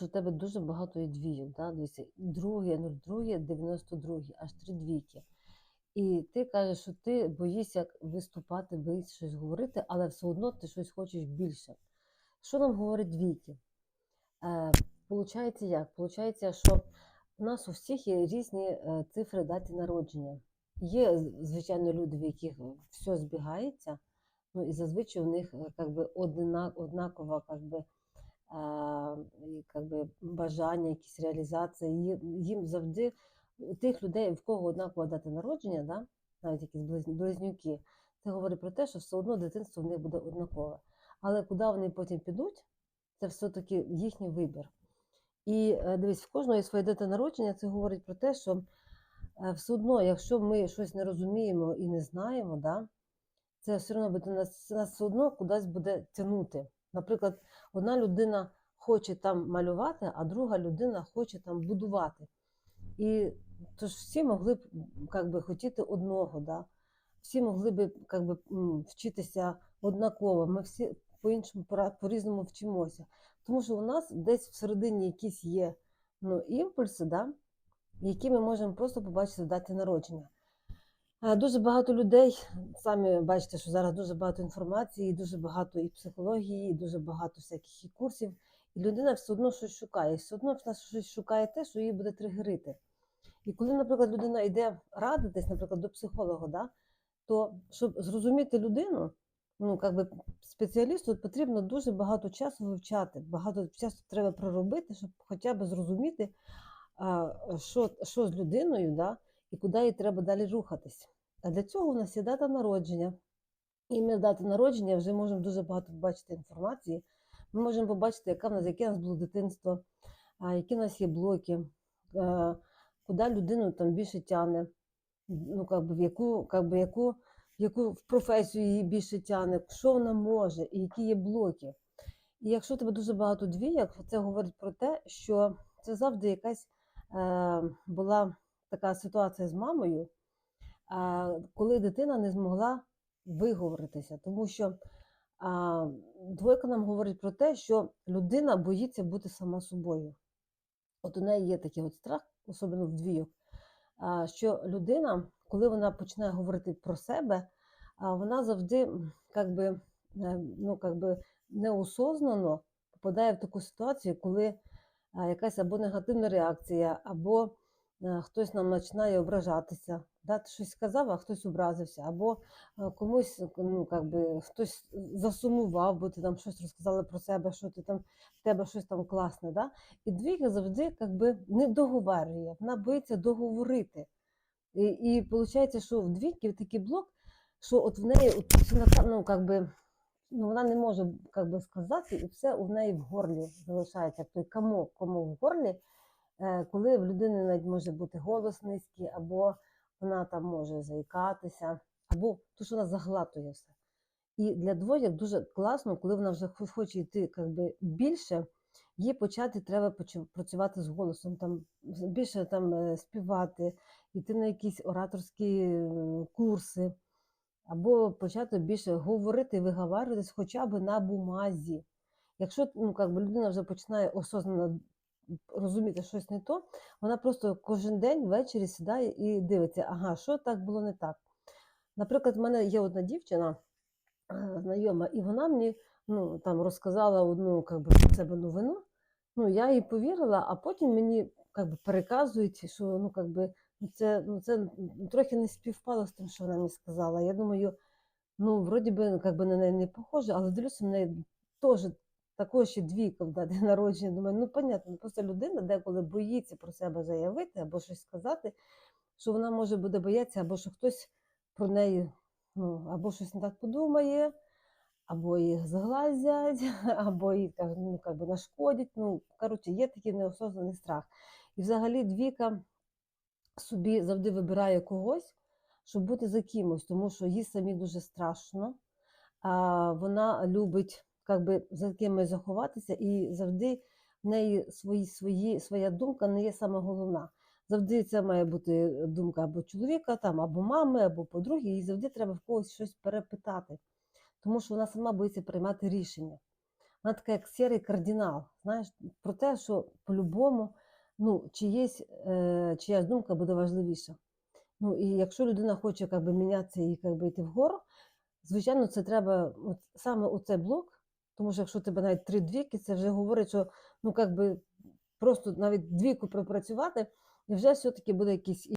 що в тебе дуже багато є двійок, да? Дивіться, друге, 02, 92, аж три двійки. І ти кажеш, що ти боїшся виступати, боїшся щось говорити, але все одно ти щось хочеш більше. Що нам говорять двійки? Е, Получається як? Получається, що у нас у всіх є різні е, цифри дати народження. Є, звичайно, люди, в яких все збігається, ну і зазвичай у них е, одина, однакова как би, а, і, как би, бажання, якісь реалізації. Їм, завжди тих людей, в кого однакова дата народження, да, навіть якісь близнюки, це говорить про те, що все одно дитинство в них буде однакове. Але куди вони потім підуть, це все-таки їхній вибір. І е, дивись, в кожного є своє дата народження, це говорить про те, що е, все одно, якщо ми щось не розуміємо і не знаємо, да, це все одно буде нас, нас все одно кудись буде тягнути. Наприклад, одна людина хоче там малювати, а друга людина хоче там будувати. І тож всі могли б би, хотіти одного, да? всі могли б би, вчитися однаково. Ми всі по-іншому по-різному вчимося. Тому що у нас десь всередині якісь є ну, імпульси, да? які ми можемо просто побачити в даті народження. Дуже багато людей, самі бачите, що зараз дуже багато інформації, дуже багато і психології, і дуже багато всяких і курсів. І людина все одно щось шукає. Все одно вона щось шукає те, що її буде тригерити. І коли, наприклад, людина йде радитись, наприклад, до психолога, да, то щоб зрозуміти людину, ну, как би спеціалісту потрібно дуже багато часу вивчати, багато часу треба проробити, щоб хоча б зрозуміти, що, що з людиною, да, і куди їй треба далі рухатись. А для цього у нас є дата народження. І ми в дати народження вже можемо дуже багато побачити інформації. Ми можемо побачити, яка в нас, яке в нас було дитинство, які в нас є блоки, куди людину там більше тягне, ну, как би, в яку, как би, яку, яку в професію її більше тягне, що вона може, і які є блоки. І якщо тебе дуже багато двійок, це говорить про те, що це завжди якась е, була така ситуація з мамою, коли дитина не змогла виговоритися, тому що двойка нам говорить про те, що людина боїться бути сама собою. От у неї є такий от страх, особливо в двійок, що людина, коли вона починає говорити про себе, вона завжди как би, е, ну, как би, неосознано попадає в таку ситуацію, коли якась або негативна реакція, або хтось нам починає ображатися. Да? Щось сказав, а хтось образився, або е, комусь ну, как би, хтось засумував, бо ти там щось розказала про себе, що ти там в тебе щось там класне. Да? І двійка завжди как би, не договарює, вона боїться договорити. І, виходить, що в двійки такий блок, що от в неї от, ну, как би, ну, вона не може как би, сказати, і все у неї в горлі залишається, той комок, комок в горлі, е, коли в людини навіть може бути голос низький, або вона там може заїкатися, або то, що вона заглатує все. І для двоєк дуже класно, коли вона вже хоче йти би, більше, їй почати треба працювати з голосом, там, більше там, е, співати, йти на якісь ораторські е, курси, або почати більше говорити і хоча б на бумазі. Якщо ну, как людина вже починає осознанно розуміти щось не то, вона просто кожен день ввечері сідає і дивиться, ага, що так було не так. Наприклад, в мене є одна дівчина, е, знайома, і вона мені ну, там, розказала одну как би, себе новину. Ну, я їй повірила, а потім мені как би, переказують, що ну, как би, ну, це, ну, це трохи не співпало з тим, що вона мені сказала. Я думаю, ну, вроді би, как би на неї не похоже, але дивлюся, в неї теж також двійка в день народження. Думаю, ну, понятно, просто людина деколи боїться про себе заявити або щось сказати, що вона може буде боятися, або що хтось про неї ну, або щось не так подумає, або їх зглазять, або так, ну, би нашкодять. Ну, коротше, є такий неосознаний страх. І взагалі двіка собі завжди вибирає когось, щоб бути за кимось, тому що їй самі дуже страшно. А вона любить как би, за кимось заховатися, і завжди в неї свої, свої, своя думка не є саме головна. Завжди це має бути думка або чоловіка, там, або мами, або подруги, їй завжди треба в когось щось перепитати, тому що вона сама боїться приймати рішення. вона така як сірий кардинал. Знаєш, про те, що по-любому ну, чиєсь, е, чиясь думка буде важливіша. Ну, і якщо людина хоче би, мінятися і би, йти вгору, звичайно, це треба от, саме у цей блок, тому що якщо тебе навіть три двійки, це вже говорить, що ну, би, просто навіть двійку пропрацювати, і вже все-таки буде якийсь